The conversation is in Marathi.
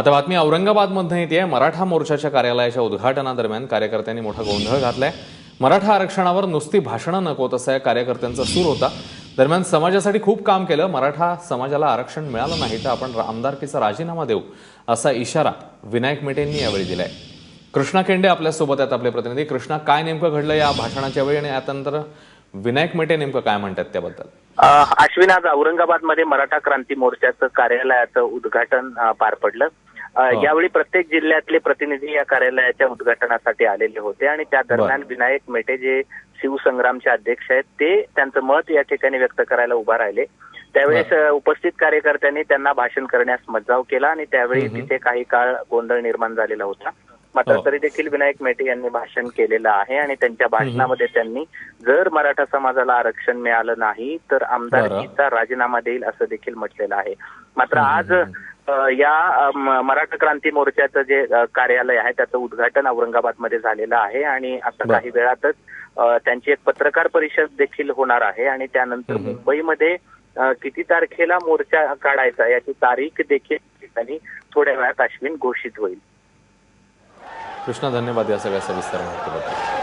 आता बातमी औरंगाबादमधनं येते. मराठा मोर्चाच्या कार्यालयाच्या उद्घाटनादरम्यान कार्यकर्त्यांनी मोठा गोंधळ घातलाय. मराठा आरक्षणावर नुसती भाषणं नको असं या कार्यकर्त्यांचा सूर होता. दरम्यान समाजासाठी खूप काम केलं. मराठा समाजाला आरक्षण मिळालं नाही तर आपण आमदारकीचा राजीनामा देऊ असा इशारा विनायक मेटेंनी यावेळी दिलाय. कृष्णा केंडे आपल्यासोबत आहेत आपले प्रतिनिधी. कृष्णा काय नेमकं घडलं या भाषणाच्या वेळी आणि यानंतर विनायक मेटे नेमकं काय म्हणतात त्याबद्दल? अश्विन आज औरंगाबादमध्ये मराठा क्रांती मोर्चाचं कार्यालयाचं उद्घाटन पार पडलं. यावेळी प्रत्येक जिल्ह्यातले प्रतिनिधी या कार्यालयाच्या उद्घाटनासाठी आलेले होते आणि त्या दरम्यान विनायक मेटे जे शिवसंग्रामचे अध्यक्ष आहेत ते त्यांचं मत या ठिकाणी व्यक्त करायला उभा राहिले. त्यावेळेस उपस्थित कार्यकर्त्यांनी त्यांना भाषण करण्यास मज्जाव केला आणि त्यावेळी. तिथे काही काळ गोंधळ निर्माण झालेला होता. मात्र हो. तरी देखील विनायक मेटे यांनी भाषण केलेलं आहे आणि त्यांच्या भाषणामध्ये त्यांनी जर मराठा समाजाला आरक्षण मिळालं नाही तर आमदारकीचा राजीनामा देईल असं देखील म्हटलेलं आहे. मात्र आज या मराठा क्रांती मोर्चाचं जे कार्यालय आहे त्याचं उद्घाटन औरंगाबादमध्ये झालेलं आहे आणि आता. काही वेळातच त्यांची एक पत्रकार परिषद देखील होणार आहे आणि त्यानंतर. मुंबईमध्ये किती तारखेला मोर्चा काढायचा याची तारीख देखील ठिकाणी थोड्या वेळात अश्विन घोषित होईल कृष्णा धन्यवाद या सगळ्या सविस्तर माहितीबद्दल